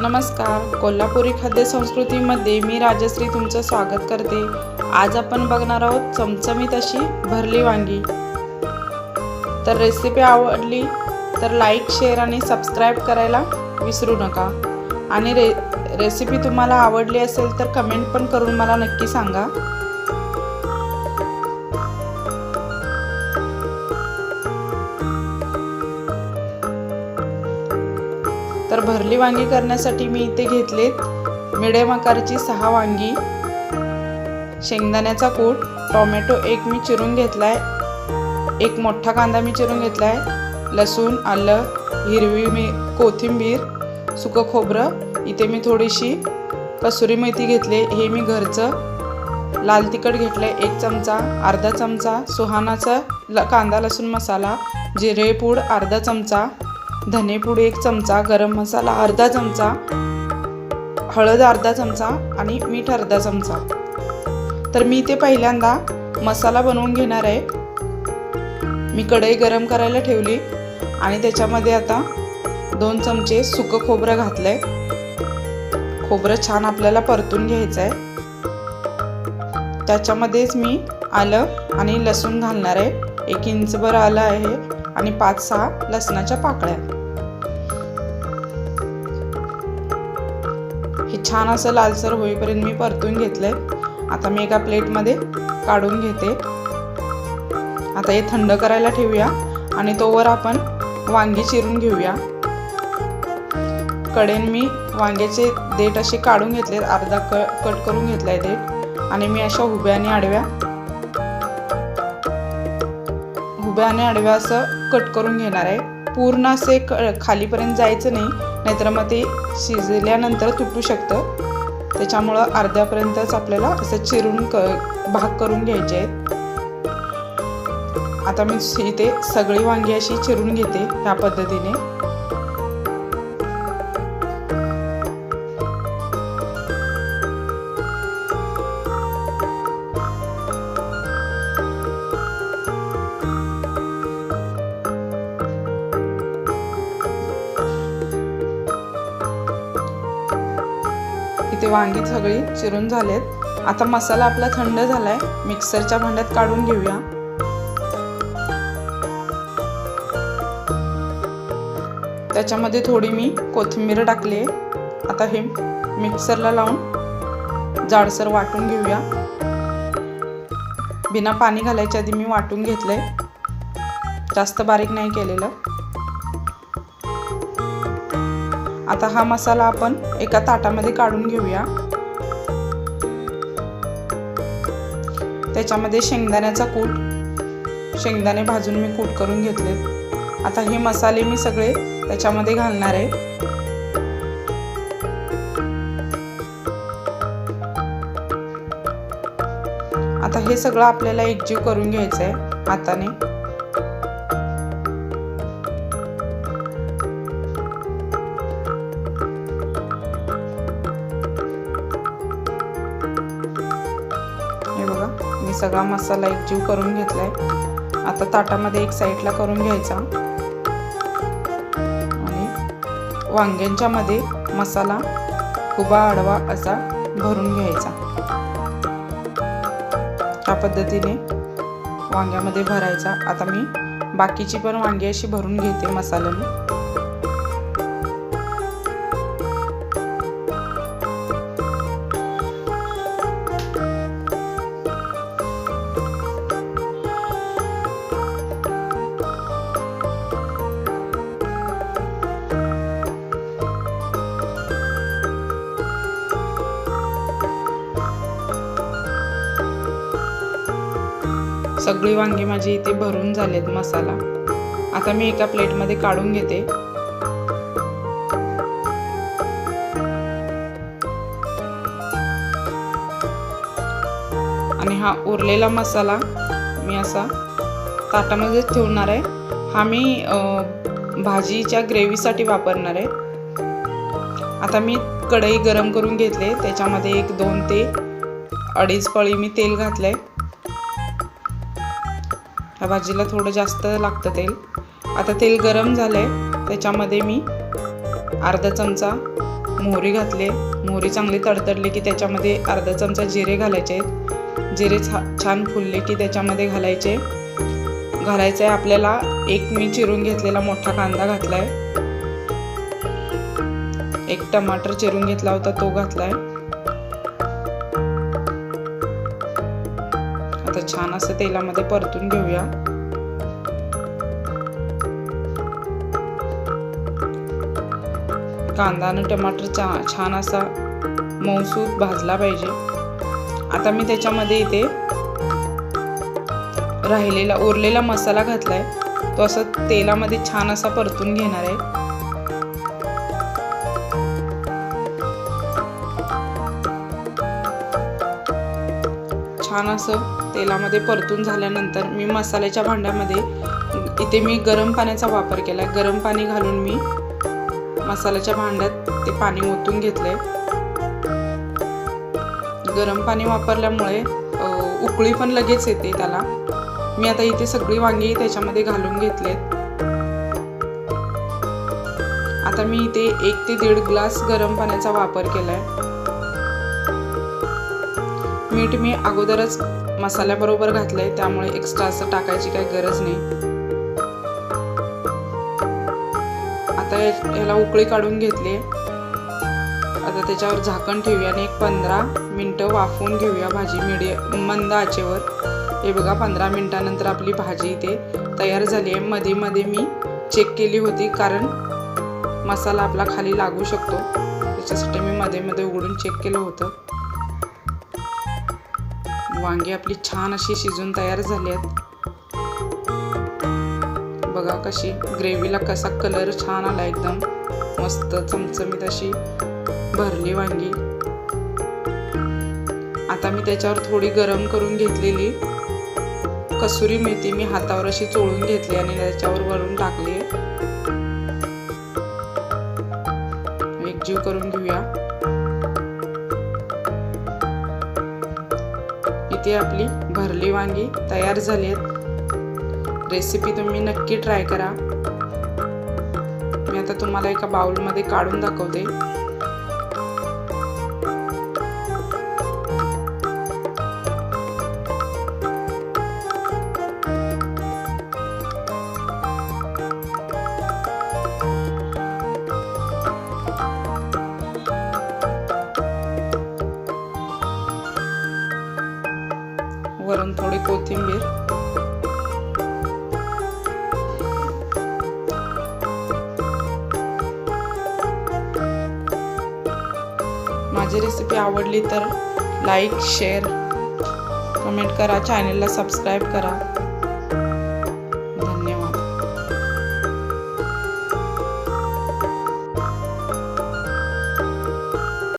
नमस्कार. कोल्हापुरी खाद्य संस्कृतीमध्ये मी राजश्री तुमचं स्वागत करते. आज आपण बघणार आहोत चमचमीत अशी भरली वांगी. तर रेसिपी आवडली तर लाईक शेअर आणि सबस्क्राईब करायला विसरू नका. आणि रे रेसिपी तुम्हाला आवडली असेल तर कमेंट पण करून मला नक्की सांगा. भरली वांगी करण्यासाठी मी इथे घेतलेत मिडियम आकाराची सहा वांगी शेंगदाण्याचा कूट टोमॅटो एक मी चिरून घेतला आहे एक मोठा कांदा मी चिरून घेतला आहे लसूण आलं हिरवी मी कोथिंबीर सुकं खोबरं इथे मी थोडीशी कसुरी मेथी घेतली हे मी घरचं लाल तिखट घेतलं आहे एक चमचा अर्धा चमचा सुहानाचा ल कांदा लसूण मसाला जिरे पूड अर्धा चमचा धनेपूड एक चमचा गरम मसाला अर्धा चमचा हळद अर्धा चमचा आणि मीठ अर्धा चमचा. तर मी ते पहिल्यांदा मसाला बनवून घेणार आहे. मी कढई गरम करायला ठेवली आणि त्याच्यामध्ये आता दोन चमचे सुकं खोबरं घातलं आहे खोबरं छान आपल्याला परतून घ्यायचं आहे त्याच्यामध्येच मी आलं आणि लसूण घालणार आहे. एक इंचभर आलं आहे आणि पाच सहा लसणाच्या पाकळ्या. छान असं लालसर होईपर्यंत मी परतून घेतलं आहे आता मी एका प्लेटमध्ये काढून घेते. आता हे थंड करायला ठेवूया आणि तोवर आपण वांगी चिरून घेऊया. कडेन मी वांग्याचे देठ असे काढून घेतले अर्धा क कट करून घेतलाय देठ. आणि मी अशा हुब्या आणि आडव्या हुब्या आणि आडव्या असं कट करून घेणार आहे. पूर्ण असे क खालीपर्यंत जायचं नाही. नाहीतर मग ते शिजल्यानंतर तुटू शकतं. त्याच्यामुळं अर्ध्यापर्यंतच आपल्याला असं चिरून क भाग करून घ्यायचे आहेत. आता मी इथे सगळी वांगी अशी चिरून घेते ह्या पद्धतीने. वांगी सगळी चिरून झालेत. आता मसाला आपला थंड झालाय. मिक्सरच्या भांड्यात काढून घेऊया. त्याच्यामध्ये थोडी मी कोथिंबीर टाकली आहे. आता हे मिक्सरला लावून जाडसर वाटून घेऊया. बिना पाणी घालायच्या आधी मी वाटून घेतलंय. जास्त बारीक नाही केलेलं. आता हा मसाला आपण एका ताटामध्ये काढून घेऊया. त्याच्यामध्ये शेंगदाण्याचा कूट शेंगदाणे भाजून मी कूट करून घेतले. आता हे मसाले मी सगळे त्याच्यामध्ये घालणार आहे. आता हे सगळं आपल्याला एकजीव करून घ्यायचं आहे हाताने. सगळा मसाला एकजीव करून घेतलाय. आता ताटामध्ये एक साईडला करून घ्यायचा. आणि वांग्यांच्या मध्ये मसाला उभा आडवा असा भरून घ्यायचा. त्या पद्धतीने वांग्यामध्ये भरायचा. आता मी बाकीची पण वांगी अशी भरून घेते मसाल्याने. सगळी वांगी माझी इथे भरून झालेत मसाला. आता मी एका प्लेटमध्ये काढून घेते. आणि हा उरलेला मसाला मी असा ताटामध्येच ठेवणार आहे. हा मी भाजीच्या ग्रेव्हीसाठी वापरणार आहे. आता मी कढई गरम करून घेतले. त्याच्यामध्ये एक दोन ते अडीच पळी मी तेल घातलं आहे ह्या भाजीला थोडं जास्त लागतं तेल. आता तेल गरम झालं आहे त्याच्यामध्ये मी अर्धा चमचा मोहरी घातले मोहरी चांगली तडतडली की त्याच्यामध्ये अर्धा चमचा जिरे घालायचे आहेत. जिरे छा छान फुलले की त्याच्यामध्ये घालायचे. घालायचं आहे आपल्याला एक मी चिरून घेतलेला मोठा कांदा घातला आहे एक टमाटर चिरून घेतला होता तो घातला आहे छान असं तेलामध्ये परतून घेऊया. कांदा आणि टमाटर चा छान असा मौसूद भाजला पाहिजे. आता मी त्याच्यामध्ये इथे राहिलेला उरलेला मसाला घातलाय. तो असं तेलामध्ये छान असा परतून घेणार आहे. छान असं तेलामध्ये परतून झाल्यानंतर मी मसाल्याच्या भांड्यामध्ये इथे मी गरम पाण्याचा वापर केला गरम पाणी घालून मी मसाल्याच्या भांड्यात ते पाणी ओतून घेतले गरम पाणी वापरल्यामुळे उकळी पण लगेच येते त्याला. मी आता इथे सगळी वांगी त्याच्यामध्ये घालून घेतलेत. आता मी इथे एक ते दीड ग्लास गरम पाण्याचा वापर केलाय. मीठ मी अगोदरच मसाल्याबरोबर घातलंय त्यामुळे एक्स्ट्रा असं टाकायची काही गरज नाही. आता ह्याला उकळी काढून घेतली. आता त्याच्यावर झाकण ठेवूया आणि एक पंधरा मिनटं वाफवून घेऊया भाजी मिडियम मंद आचेवर. हे बघा पंधरा मिनटानंतर आपली भाजी इथे तयार झाली आहे. मध्ये मध्ये मी चेक केली होती कारण मसाला आपला खाली लागू शकतो. त्याच्यासाठी मी मध्ये मध्ये उघडून चेक केलं होतं. वांगी आपली छान अशी शिजून तयार झाली आहेत बघा कशी ग्रेव्हीला कसा कलर छान आला एकदम. मस्त चमचमीत अशी भरली वांगी. आता मी त्याच्यावर थोडी गरम करून घेतलेली. कसुरी मेथी मी हातावर अशी चोळून घेतली आणि त्याच्यावर वरून टाकली. एकजीव करून घेऊया. इथे आपली भरली वांगी तयार झाली आहेत. रेसिपी तुम्ही नक्की ट्राय करा. मी आता तुम्हाला एका बाउलमध्ये काढून दाखवते. वरून थोडी कोथिंबीर. माझी रेसिपी आवडली तर लाईक शेअर कमेंट करा. चॅनेलला सबस्क्राईब करा.